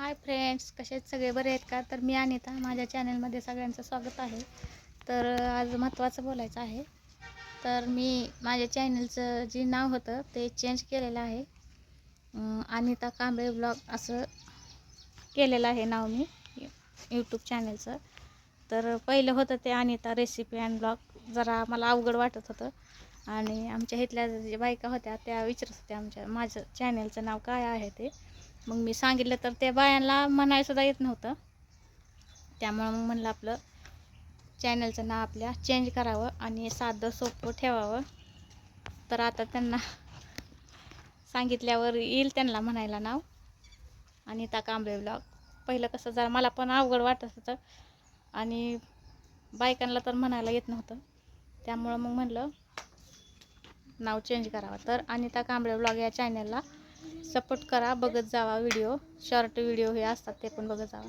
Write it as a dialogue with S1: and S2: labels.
S1: Hi friends कसे आहेत? सगळे बरे आहेत का? तर मी अनिता माझ्या चॅनलमध्ये सगळ्यांचं स्वागत आहे. तर आज महत्त्वाचं बोलायचं आहे. तर मी माझ्या चॅनलचं जे नाव होतं ते चेंज केलेलं आहे. अनिता कांबळे ब्लॉग असं केलेलं आहे नाव मी यूट्यूब चॅनलचं तर पहिलं होतं ते अनिता रेसिपी अँड ब्लॉग जरा मला अवघड वाटत होतं. आणि आमच्या इथल्या ज्या बायका होत्या त्या विचारत होत्या आमच्या माझं चॅनलचं नाव काय आहे ते. मग मी सांगितलं तर त्या बायांना म्हणायसुद्धा येत नव्हतं. त्यामुळं मग म्हणलं आपलं चॅनलचं नाव आपल्या चेंज करावं आणि साधं सोपं ठेवावं. तर आता त्यांना सांगितल्यावर येईल त्यांना म्हणायला नाव. आणि ता कांबळे ब्लॉग पहिलं कसं जरा मला पण अवघड वाटत होतं. आणि बायकांना तर म्हणायला येत नव्हतं. त्यामुळं मग म्हणलं नाव चेंज करावं. तर अनिता कांबळे ब्लॉग या चॅनलला सपोर्ट करा बघत जावा व्हिडिओ. शॉर्ट व्हिडिओ हे असतात ते पण बघत जावा.